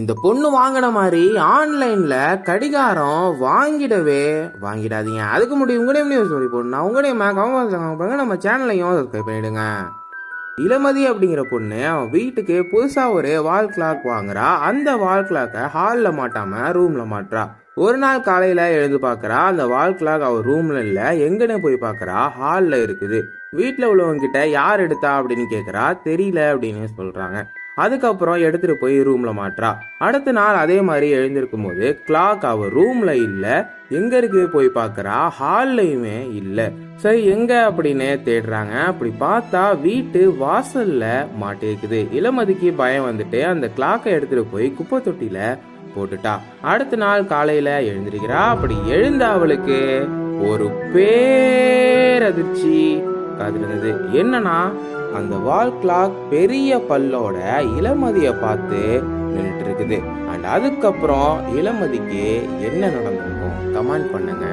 இந்த பொண்ணு வாங்கின மாதிரி ஆன்லைன்ல கடிகாரம் வாங்கிடவே வாங்கிடாதீங்க. அதுக்கு முடியும் உங்களையும் நியூஸ் சொல்லி பொண்ணு உங்களையும் அவங்க நம்ம சேனலையும் சப்ஸ்கிரைப் பண்ணிடுங்க. இளமதி அப்படிங்கிற பொண்ணு அவன் வீட்டுக்கு புதுசாக ஒரு வால் கிளாக் வாங்குறா. அந்த வால் கிளாக்கை ஹாலில் மாட்டாமல் ரூமில் மாட்டுறா. ஒரு நாள் காலையில் எழுந்து பார்க்குறா அந்த வால் கிளாக் அவர் ரூமில் இல்லை. எங்கன்னு போய் பார்க்குறா ஹாலில் இருக்குது. வீட்டில் உள்ளவங்க கிட்ட யார் எடுத்தா அப்படின்னு கேட்குறா தெரியல அப்படின்னு சொல்கிறாங்க அதுக்கப்புறம் எடுத்துட்டு போய் ரூம்ல மாட்டுறா அடுத்த நாள் அதே மாதிரி எழுந்திருக்கும் போது கிளாக் அவ ரூம்ல இல்ல எங்க இருக்கு போய் பார்க்குறா ஹால்லையுமே இல்ல. சரி எங்க அப்படின்னு தேடுறாங்க. அப்படி பார்த்தா வீட்டு வாசல்ல மாட்டிருக்குது இளமதிக்கு பயம் வந்துட்டு அந்த கிளாக்கை எடுத்துட்டு போய் குப்பை தொட்டில போட்டுட்டா. அடுத்த நாள் காலையில எழுந்திருக்கிறா. அப்படி எழுந்த அவளுக்கு ஒரு பேரதிர்ச்சி. காத்திருந்தது என்னன்னா அந்த வால் கிளாக் பெரிய பல்லோட இளமதிய பார்த்து நின்றுட்டு இருக்குது அண்ட் அதுக்கப்புறம் இளமதிக்கு என்ன நடந்திருக்கும்? கமெண்ட் பண்ணுங்க.